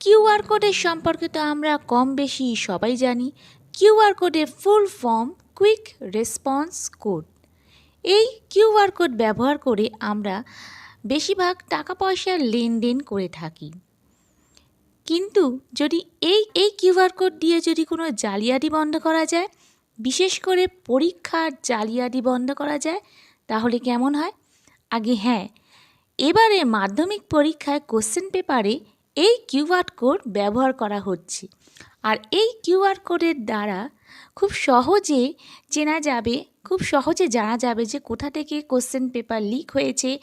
QR কোডের সম্পর্কে তো আমরা কম বেশি সবাই জানি। কিউআর কোডের full form quick response code. এই কিউআর কোড ব্যবহার করে আমরা বেশিরভাগ টাকা পয়সার লেনদেন করে থাকি। কিন্তু যদি এই এই কিউআর কোড দিয়ে যদি কোনো জালিয়াতি বন্ধ করা যায়, বিশেষ করে পরীক্ষার জালিয়াতি বন্ধ করা যায়, তাহলে কেমন হয়? আগে হ্যাঁ এবারে মাধ্যমিক পরীক্ষায় কোশ্চেন পেপারে এই কিউআর কোড ব্যবহার করা হচ্ছে। আর এই কিউআর কোডের দ্বারা খুব সহজে চেনা যাবে, খুব সহজে জানা যাবে যে কোথা থেকে কোশ্চেন পেপার লিক হয়েছে,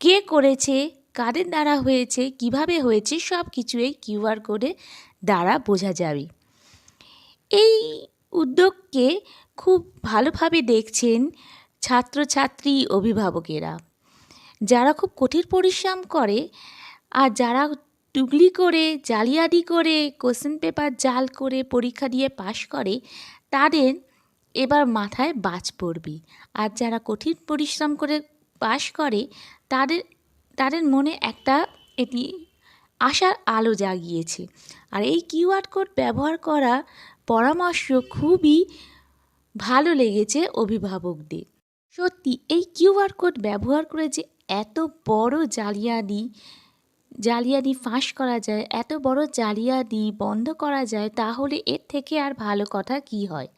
কে করেছে, কাদের দ্বারা হয়েছে, কীভাবে হয়েছে সব কিছু এই কিউআর কোডের দ্বারা বোঝা যাবে। এই উদ্যোগকে খুব ভালোভাবে দেখছেন ছাত্রছাত্রী অভিভাবকেরা। যারা খুব কঠিন পরিশ্রম করে আর যারা টুগলি করে, জালিয়াতি করে কোশ্চেন পেপার জাল করে, পরীক্ষা দিয়ে পাশ করে, তাদের এবার মাথায় বাজ পড়বে। আর যারা কঠিন পরিশ্রম করে পাশ করে, তাদের তাদের মনে একটা এটি আশার আলো জাগিয়েছে। আর এই কিউআর কোড ব্যবহার করা পরামর্শ খুবই ভালো লেগেছে অভিভাবকদের। সত্যি, এই কিউআর কোড ব্যবহার করে যে এত বড় জালিয়াতি জালিয়াতি ফাঁস করা যায়, এত বড় জালিয়াতি বন্ধ করা যায়, তাহলে এর থেকে আর ভালো কথা কি হয়?